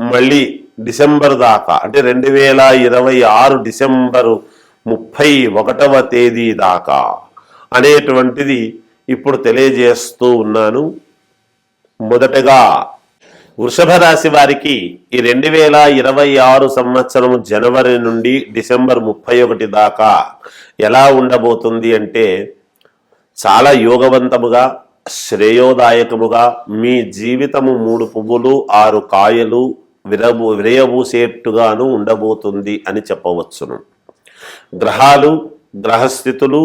మళ్ళీ డిసెంబర్ దాకా అంటే రెండు వేల ఇరవై ఆరు డిసెంబరు ముప్పై ఒకటవ తేదీ దాకా అనేటువంటిది ఇప్పుడు తెలియజేస్తూ ఉన్నాను. మొదటగా వృషభ రాశి వారికి ఈ రెండు వేల ఇరవై ఆరు సంవత్సరం జనవరి నుండి డిసెంబర్ ముప్పై ఒకటి దాకా ఎలా ఉండబోతుంది అంటే చాలా యోగవంతముగా శ్రేయోదాయకముగా మీ జీవితము మూడు పువ్వులు ఆరు కాయలు విరబో విరయబూసేట్టుగాను ఉండబోతుంది అని చెప్పవచ్చును. గ్రహాలు గ్రహస్థితులు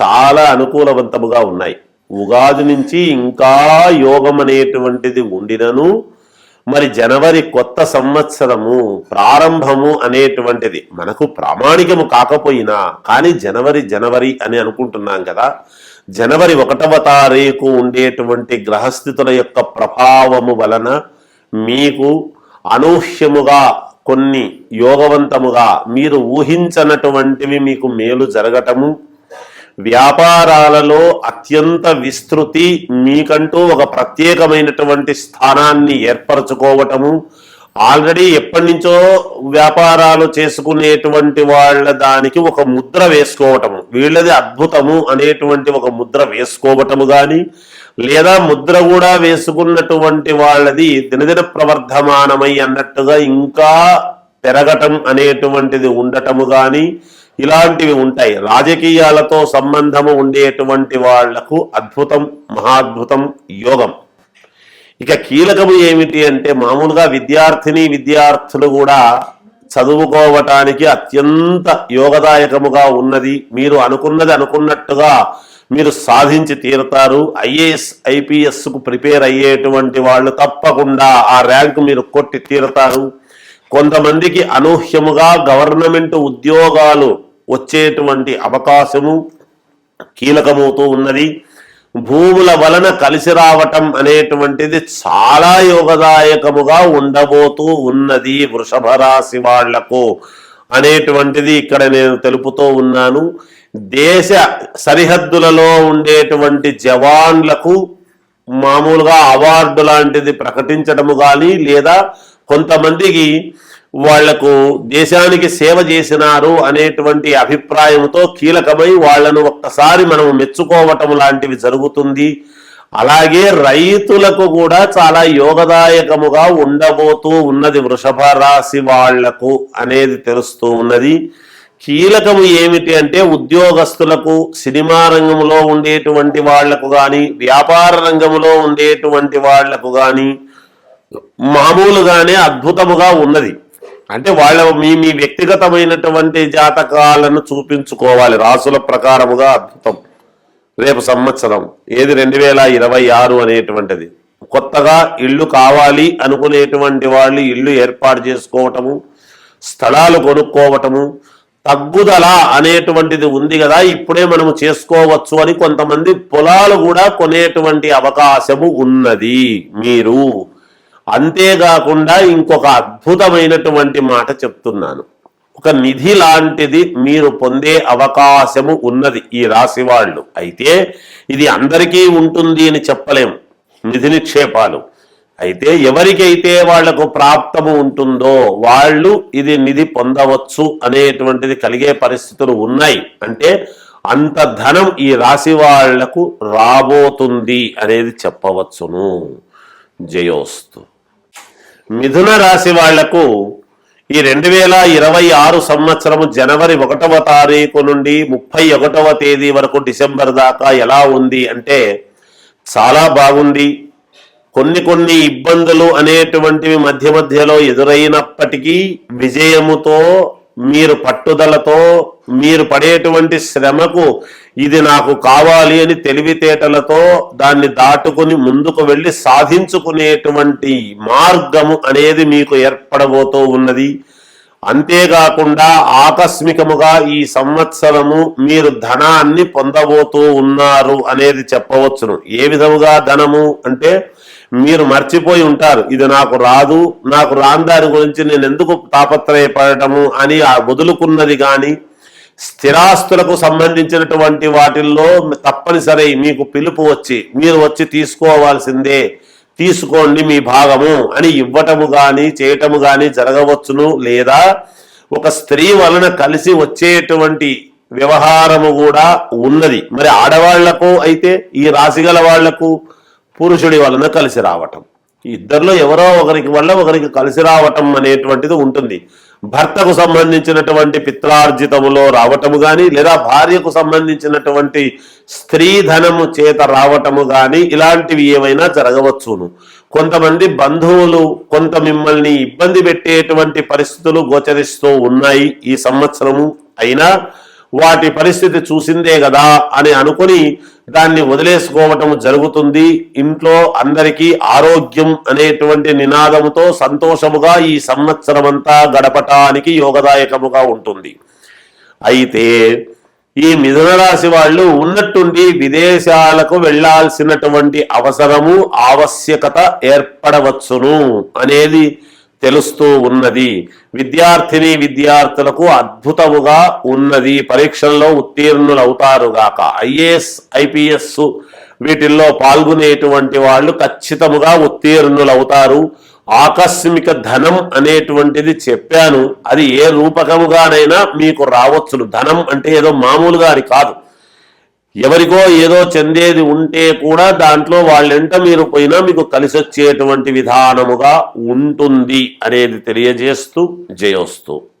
చాలా అనుకూలవంతముగా ఉన్నాయి. ఉగాది నుంచి ఇంకా యోగం అనేటువంటిది ఉండినను మరి జనవరి కొత్త సంవత్సరము ప్రారంభము అనేటువంటిది మనకు ప్రామాణికము కాకపోయినా కానీ జనవరి జనవరి అని అనుకుంటున్నాం కదా జనవరి ఒకటవ తారీఖు ఉండేటువంటి గ్రహస్థితుల యొక్క ప్రభావము వలన మీకు అనూహ్యముగా కొన్ని యోగవంతముగా మీరు ఊహించనటువంటివి మీకు మేలు జరగటము వ్యాపారాలలో అత్యంత విస్తృతి మీకంటూ ఒక ప్రత్యేకమైనటువంటి స్థానాన్ని ఏర్పరచుకోవటము ఆల్రెడీ ఎప్పటి నుంచో వ్యాపారాలు చేసుకునేటువంటి వాళ్ళ దానికి ఒక ముద్ర వేసుకోవటము వీళ్ళది అద్భుతము అనేటువంటి ఒక ముద్ర వేసుకోవటము కానీ లేదా ముద్ర కూడా వేసుకున్నటువంటి వాళ్ళది దినదిన ప్రవర్ధమానమై అన్నట్టుగా ఇంకా పెరగటం అనేటువంటిది ఉండటము కానీ ఇలాంటివి ఉంటాయి. రాజకీయాలతో సంబంధము ఉండేటువంటి వాళ్ళకు అద్భుతం మహాద్భుతం యోగం. ఇక కీలకము ఏమిటి అంటే మామూలుగా విద్యార్థిని విద్యార్థులు కూడా చదువుకోవటానికి అత్యంత యోగదాయకముగా ఉన్నది. మీరు అనుకున్నది అనుకున్నట్టుగా మీరు సాధించి తీరుతారు. ఐఏఎస్ ఐపీఎస్కు ప్రిపేర్ అయ్యేటువంటి వాళ్ళు తప్పకుండా ఆ ర్యాంక్ మీరు కొట్టి తీరుతారు. కొంతమందికి అనూహ్యముగా గవర్నమెంట్ ఉద్యోగాలు వచ్చేటువంటి అవకాశము కీలకమవుతూ ఉన్నది. భూముల వలన కలిసి రావటం అనేటువంటిది చాలా యోగదాయకముగా ఉండబోతూ ఉన్నది వృషభ రాశి వాళ్ళకు అనేటువంటిది ఇక్కడ నేను తెలుపుతూ ఉన్నాను. దేశ సరిహద్దులలో ఉండేటువంటి జవాన్లకు మామూలుగా అవార్డు లాంటిది ప్రకటించడము కానీ లేదా కొంతమందికి వాళ్ళకు దేశానికి సేవ చేసినారు అనేటువంటి అభిప్రాయంతో కీలకమై వాళ్ళను ఒక్కసారి మనం మెచ్చుకోవటం లాంటివి జరుగుతుంది. అలాగే రైతులకు కూడా చాలా యోగదాయకముగా ఉండబోతూ ఉన్నది వృషభ రాశి వాళ్ళకు అనేది తెలుస్తూ ఉన్నది. కీలకము ఏమిటి అంటే ఉద్యోగస్తులకు సినిమా రంగంలో ఉండేటువంటి వాళ్ళకు కానీ వ్యాపార రంగంలో ఉండేటువంటి వాళ్ళకు కానీ మామూలుగానే అద్భుతముగా ఉన్నది. అంటే వాళ్ళ మీ మీ వ్యక్తిగతమైనటువంటి జాతకాలను చూపించుకోవాలి. రాసుల ప్రకారముగా అద్భుతం. రేపు సంవత్సరం ఏది రెండు వేల ఇరవై ఆరు అనేటువంటిది. కొత్తగా ఇల్లు కావాలి అనుకునేటువంటి వాళ్ళు ఇల్లు ఏర్పాటు చేసుకోవటము స్థలాలు కొనుక్కోవటము తగ్గుదల అనేటువంటిది ఉంది కదా ఇప్పుడే మనము చేసుకోవచ్చు అని కొంతమంది పొలాలు కూడా కొనేటువంటి అవకాశము ఉన్నది. మీరు అంతేకాకుండా ఇంకొక అద్భుతమైనటువంటి మాట చెప్తున్నాను. ఒక నిధి లాంటిది మీరు పొందే అవకాశము ఉన్నది ఈ రాశి వాళ్ళు. అయితే ఇది అందరికీ ఉంటుంది అని చెప్పలేం. నిధి నిక్షేపాలు. అయితే ఎవరికైతే వాళ్ళకు ప్రాప్తము ఉంటుందో వాళ్ళు ఇది నిధి పొందవచ్చు అనేటువంటిది కలిగే పరిస్థితులు ఉన్నాయి. అంటే అంత ధనం ఈ రాశి వాళ్ళకు రాబోతుంది అనేది చెప్పవచ్చును. జయోస్తు. మిథున రాశి వాళ్ళకు ఈ రెండు వేల ఇరవై ఆరు సంవత్సరము జనవరి ఒకటవ తారీఖు నుండి ముప్పై ఒకటవ తేదీ వరకు డిసెంబర్ దాకా ఎలా ఉంది అంటే చాలా బాగుంది. కొన్ని కొన్ని ఇబ్బందులు అనేటువంటివి మధ్య మధ్యలో ఎదురైనప్పటికీ విజయముతో మీరు పట్టుదలతో మీరు పడేటువంటి శ్రమకు ఇది నాకు కావాలి అని తెలివితేటలతో దాన్ని దాటుకుని ముందుకు వెళ్ళి సాధించుకునేటువంటి మార్గము అనేది మీకు ఏర్పడబోతూ ఉన్నది. అంతేకాకుండా ఆకస్మికముగా ఈ సంవత్సరము మీరు ధనాన్ని పొందబోతూ ఉన్నారు అనేది చెప్పవచ్చును. ఏ విధముగా ధనము అంటే మీరు మర్చిపోయి ఉంటారు. ఇది నాకు రాదు నాకు రాని దాని గురించి నేను ఎందుకు తాపత్రయపడటము అని ఆ వదులుకున్నది కానీ స్థిరాస్తులకు సంబంధించినటువంటి వాటిల్లో తప్పనిసరి మీకు పిలుపు వచ్చి మీరు వచ్చి తీసుకోవాల్సిందే. తీసుకోండి మీ భాగము అని ఇవ్వటము కానీ చేయటము కానీ జరగవచ్చును లేదా ఒక స్త్రీ వలన కలిసి వచ్చేటువంటి వ్యవహారము కూడా ఉన్నది. మరి ఆడవాళ్ళకు అయితే ఈ రాశిగల వాళ్ళకు పురుషుడి వలన కలిసి రావటం. ఇద్దరిలో ఎవరో ఒకరికి వల్ల ఒకరికి కలిసి రావటం అనేటువంటిది ఉంటుంది. భర్తకు సంబంధించినటువంటి పిత్రార్జితములో రావటము కానీ లేదా భార్యకు సంబంధించినటువంటి స్త్రీధనము చేత రావటము కానీ ఇలాంటివి ఏమైనా జరగవచ్చును. కొంతమంది బంధువులు కొంత మిమ్మల్ని ఇబ్బంది పెట్టేటువంటి పరిస్థితులు గోచరిస్తూ ఉన్నాయి ఈ సంవత్సరము. అయినా వాటి పరిస్థితి చూసిందే కదా అని అనుకుని దాన్ని వదిలేసుకోవటం జరుగుతుంది. ఇంట్లో అందరికీ ఆరోగ్యం అనేటువంటి నినాదముతో సంతోషముగా ఈ సంవత్సరం అంతా గడపటానికి యోగదాయకముగా ఉంటుంది. అయితే ఈ మిథునరాశి వాళ్ళు ఉన్నట్టుండి విదేశాలకు వెళ్ళాల్సినటువంటి అవసరము ఆవశ్యకత ఏర్పడవచ్చును అనేది తెలుస్తూ ఉన్నది. విద్యార్థిని విద్యార్థులకు అద్భుతముగా ఉన్నది. పరీక్షల్లో ఉత్తీర్ణులు అవుతారు ఐఏఎస్ ఐపీఎస్ వీటిల్లో పాల్గొనేటువంటి వాళ్ళు ఖచ్చితముగా ఉత్తీర్ణులు అవుతారు ఆకస్మిక ధనం అనేటువంటిది చెప్పాను. అది ఏ రూపకముగానైనా మీకు రావచ్చును. ధనం అంటే ఏదో మామూలుగా అది కాదు. ఎవరికో ఏదో చెందేది ఉంటే కూడా దాంట్లో వాళ్ళెంట మీరు పోయినా మీకు కలిసి వచ్చేటువంటి విధానముగా ఉంటుంది అనేది తెలియజేస్తూ జయోస్తూ.